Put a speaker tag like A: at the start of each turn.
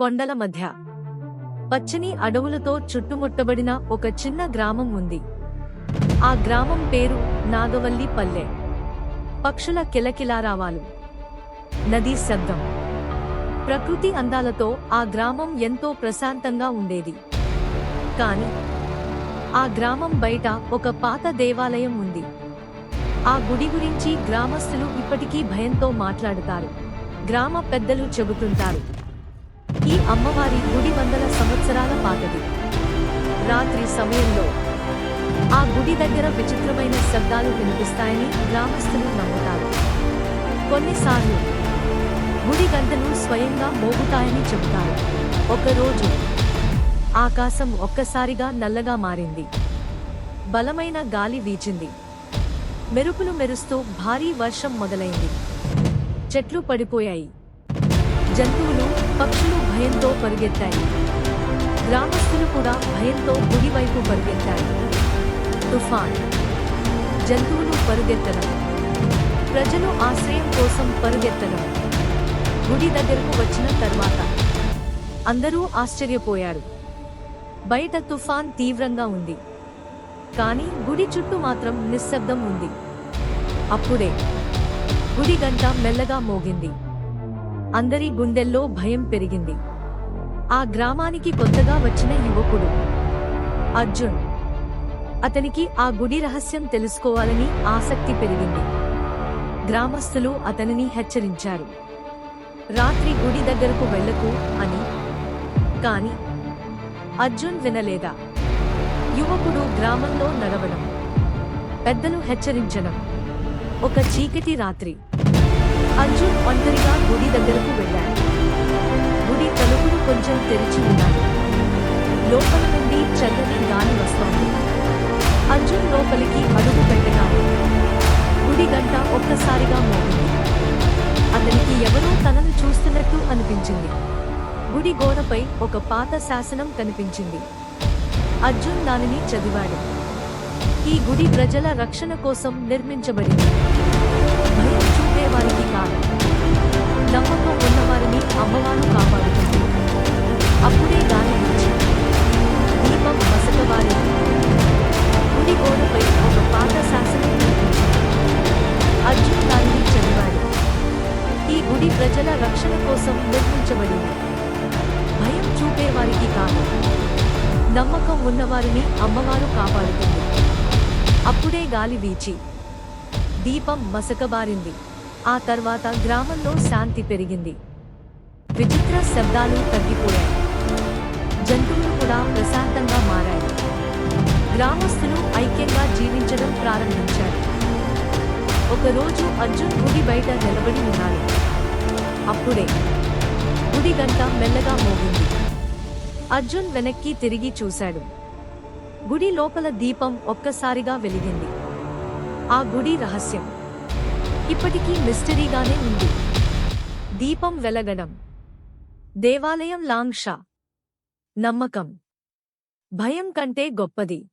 A: కొండల మధ్య. పచ్చని అడవులతో చుట్టుముట్టబడిన ఒక చిన్న గ్రామం ఉంది. ఆ గ్రామం పేరు నాగవల్లి పల్లె. పక్షుల కిలకిలారావాలు. నదీ శబ్దం. ప్రకృతి అందాలతో ఆ గ్రామం ఎంతో ప్రశాంతంగా ఉండేది. కాని ఆ గ్రామం బయట ఒక పాత దేవాలయం ఉంది. ఆ గుడి గురించి గ్రామస్తులు ఇప్పటికీ భయంతో మాట్లాడుతారు. గ్రామ పెద్దలు చెబుతుంటారు. ఈ అమ్మవారి గుడి వందల సంవత్సరాల పాతది. రాత్రి సమయంలో ఆ గుడి దగ్గర విచిత్రమైన శబ్దాలు వినిపిస్తాయని గ్రామస్తులు నమ్ముతారు. కొన్నిసార్లు గుడి గంటలు స్వయంగా మోగుతాయని చెబుతారు. ఒకరోజు ఆకాశం ఒక్కసారిగా నల్లగా మారింది. బలమైన గాలి వీచింది. మెరుపులు మెరుస్తూ భారీ వర్షం మొదలైంది. చెట్లు పడిపోయాయి. జంతువులు పక్షులు భయంతో పరిగెత్తాయి. గ్రామస్తులు కూడా భయంతో గుడివైపు పరిగెత్తాయి. తుఫాన్. జంతువులు పరుగెత్తడం. ప్రజలు ఆశ్రయం కోసం పరుగెత్తడం. గుడి దగ్గరకు వచ్చిన తర్వాత అందరూ ఆశ్చర్యపోయారు. బయట తుఫాన్ తీవ్రంగా ఉంది. కానీ గుడి చుట్టూ మాత్రం నిశ్శబ్దం ఉంది. అప్పుడే గుడి గంట మెల్లగా మోగింది. అందరి గుండెల్లో భయం పెరిగింది. ఆ గ్రామానికి కొత్తగా వచ్చిన యువకుడు అర్జున్. అతనికి ఆ గుడి రహస్యం తెలుసుకోవాలని ఆసక్తి పెరిగింది. గ్రామస్తులు అతనిని హెచ్చరించారు. రాత్రి గుడి దగ్గరకు వెళ్ళకు అని. కాని అర్జున్ వినలేదా? యువకుడు గ్రామంలో నడవడం. పెద్దలు హెచ్చరించడం. ఒక చీకటి రాత్రి. అర్జున్ ఒంటరిగా గుడి దగ్గరకు వెళ్ళాడు. గుడి తలుపులు కొంచెం తెరిచి ఉన్నాయి. లోపల నుండి చల్లని గాలి వస్తోంది. అర్జున్ లోపలికి అడుగు పెట్టగానే గుడి గంట ఒక్కసారిగా మోగింది. అతనికి ఎవరో తనను చూస్తున్నట్టు అనిపించింది. గుడి గోడపై ఒక పాత శాసనం కనిపించింది. అర్జున్ దానిని చదివాడు. ఈ గుడి ప్రజల రక్షణ కోసం నిర్మించబడింది. భయం చూపేవారి కాదు. నమ్మకం ఉన్నవారిని అమ్మవారు కాపాడుతుంది. అప్పుడే దాని వీచి దీపం మసకవారింది గుడి గోడపై ఒక పాత శాసనం అర్జున్ దానిని చదివాడు. ఈ గుడి ప్రజల రక్షణ కోసం నిర్మించబడింది. భయం చూపేవారికి కాదు. నమ్మకం ఉన్నవారిని అమ్మవారు కాపాడుతుంది. అప్పుడే గాలి వీచి. దీపం మసకబారింది ఆ తర్వాత గ్రామంలో శాంతి పెరిగింది. విచిత్ర శబ్దాలు తగ్గిపోయాయి. జంతువులు కూడా ప్రశాంతంగా మారాయి. గ్రామస్తులు ఐక్యంగా జీవించడం ప్రారంభించారు. ఒకరోజు అర్జున్ గుడి బయట నిలబడి ఉన్నాడు. అప్పుడే గుడి గంట మెల్లగా మోగింది. అర్జున్ వెనక్కి తిరిగి చూశాడు. గుడి లోపల దీపం ఒక్కసారిగా వెలిగింది. ఆ గుడి రహస్యం. ఇప్పటికీ మిస్టరీగానే ఉంది. దీపం వెలగడం. దేవాలయం లాంగ్షా నమ్మకం. భయం కంటే గొప్పది.